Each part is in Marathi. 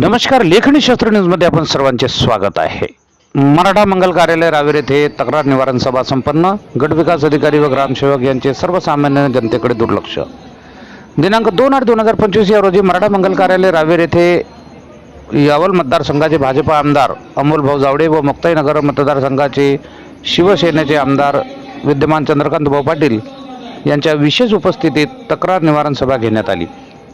नमस्कार लेखणी शास्त्र न्यूजमध्ये आपण सर्वांचे स्वागत आहे. मराठा मंगल कार्यालय रावेर येथे तक्रार निवारण सभा संपन्न. गटविकास अधिकारी व ग्रामसेवक यांचे सर्वसामान्य जनतेकडे दुर्लक्ष. दिनांक दोन आठ दोन हजार पंचवीस या रोजी मराठा मंगल कार्यालय रावेर येथे यावल मतदारसंघाचे भाजपा आमदार अमोल भाऊ जावडे व मुक्ताईनगर मतदारसंघाचे शिवसेनेचे आमदार विद्यमान चंद्रकांत भाऊ पाटील यांच्या विशेष उपस्थितीत तक्रार निवारण सभा घेण्यात आली.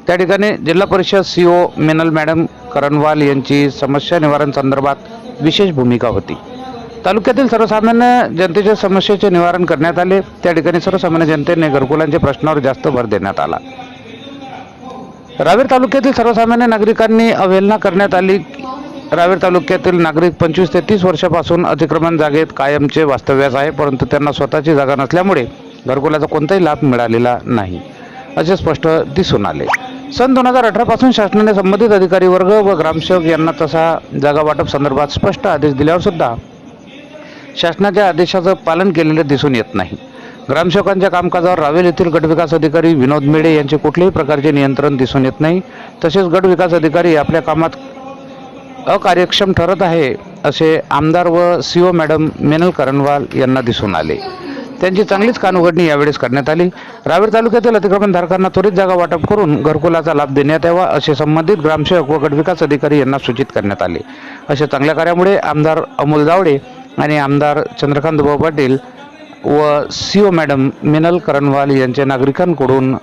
त्या ठिकाणी जिल्हा परिषद सी ओ मेनल मॅडम करणवाल यांची समस्या निवारण संदर्भात विशेष भूमिका होती. तालुक्यातील सर्वसामान्य जनतेच्या समस्येचे निवारण करण्यात आले. त्या ठिकाणी सर्वसामान्य जनतेने घरकुलांच्या प्रश्नावर जास्त भर देण्यात आला. रावेर तालुक्यातील सर्वसामान्य नागरिकांनी अवहेलना करण्यात आली. रावेर तालुक्यातील नागरिक पंचवीस ते तीस वर्षापासून अतिक्रमण जागेत कायमचे वास्तव्यास आहे परंतु त्यांना स्वतःची जागा नसल्यामुळे घरकुलाचा कोणताही लाभ मिळालेला नाही असे स्पष्ट दिसून आले. सन दोन हजार अठरापासून शासनाने संबंधित अधिकारी वर्ग व ग्रामसेवक यांना तसा जागा वाटप संदर्भात स्पष्ट आदेश दिल्यावर सुद्धा शासनाच्या आदेशाचं पालन केलेलं दिसून येत नाही. ग्रामसेवकांच्या कामकाजावर रावेल येथील गटविकास अधिकारी विनोद मेडे यांचे कुठल्याही प्रकारचे नियंत्रण दिसून येत नाही. तसेच गटविकास अधिकारी आपल्या कामात अकार्यक्षम ठरत आहे असे आमदार व सी ओ मॅडम मेनल करणवाल यांना दिसून आले. त्यांची चांगलीच कानउघडणी यावेळेस करण्यात आली. रावेर तालुक्यातील अतिक्रमणधारकांना त्वरित जागा वाटप करून घरकुलाचा लाभ देण्यात यावा असे संबंधित ग्रामसेवक व गटविकास अधिकारी यांना सूचित करण्यात आले. अशा चांगल्या कार्यामुळे आमदार अमोल जावडे आणि आमदार चंद्रकांत भाऊ पाटील व C O madam Minal Karanwal यांच्या नागरिकांकडून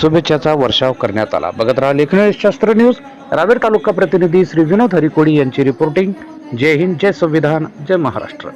शुभेच्छाचा वर्षाव करण्यात आला. बघत राहा लेखनी शास्त्र न्यूज. रावेर तालुका प्रतिनिधी श्री विनोद हरिकोडी यांची रिपोर्टिंग जय हिंद जय संविधान जय महाराष्ट्र.